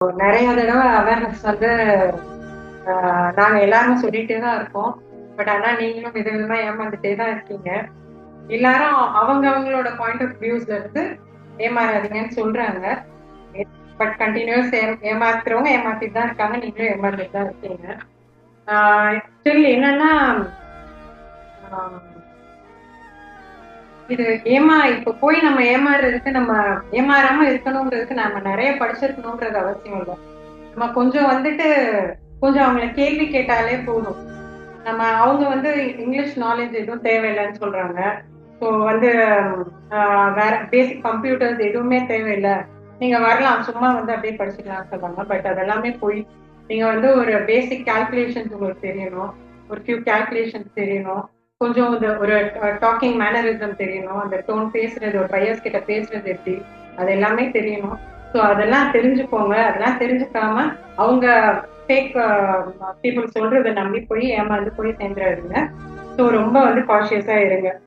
நிறைய தடவை அவேர்னஸ் வந்து ஆஹ், நாங்க எல்லாரும் சொல்லிட்டே தான் இருக்கோம். பட் ஆனா நீங்களும் விதவிதமா ஏமாந்துட்டே தான் இருக்கீங்க. எல்லாரும் அவங்க அவங்களோட பாயிண்ட் ஆஃப் வியூஸ்ல இருந்து ஏமாறாதீங்கன்னு சொல்றாங்க. பட் கண்டினியூஸ் ஏமாத்துறவங்க ஏமாத்திட்டு தான் இருக்காங்க. நீங்களும் ஏமாந்துட்டு தான் இருக்கீங்க. ஸ்டில் என்னன்னா ஆஹ், இது ஏமா இப்ப போய் நம்ம ஏமாறுறதுக்கு நம்ம ஏமாறாம இருக்கணும்ன்றதுக்கு நம்ம நிறைய படிச்சிருக்கணும்ன்றது அவசியம் இல்லை. நம்ம கொஞ்சம் வந்துட்டு கொஞ்சம் அவங்கள கேள்வி கேட்டாலே போதும். நம்ம அவங்க வந்து இங்கிலீஷ் நாலேஜ் எதுவும் தேவையில்லைன்னு சொல்றாங்க. ஸோ வந்து வேற பேசிக் கம்ப்யூட்டர்ஸ் எதுவுமே தேவையில்லை. நீங்க வரலாம் சும்மா வந்து அப்படியே படிச்சுக்கலாம் சொல்றாங்க. பட் அதெல்லாமே போய் நீங்க வந்து ஒரு பேசிக் கால்குலேஷன்ஸ் உங்களுக்கு தெரியணும். ஒரு ஃபியூ கால்குலேஷன்ஸ் தெரியணும். கொஞ்சம் இந்த ஒரு டாக்கிங் மேனரிசம் தெரியணும். அந்த டோன் பேசுறது ஒரு பையர்ஸ் கிட்ட பேசுறது எப்படி அது எல்லாமே தெரியணும். ஸோ அதெல்லாம் தெரிஞ்சுக்கோங்க. அதெல்லாம் தெரிஞ்சுக்காம அவங்க ஃபேக் பீப்புள் சொல்றதை நம்பி போய் ஏமாந்து போய் சேர்ந்துடாதுங்க ஸோ ரொம்ப வந்து காஷியஸா இருங்க.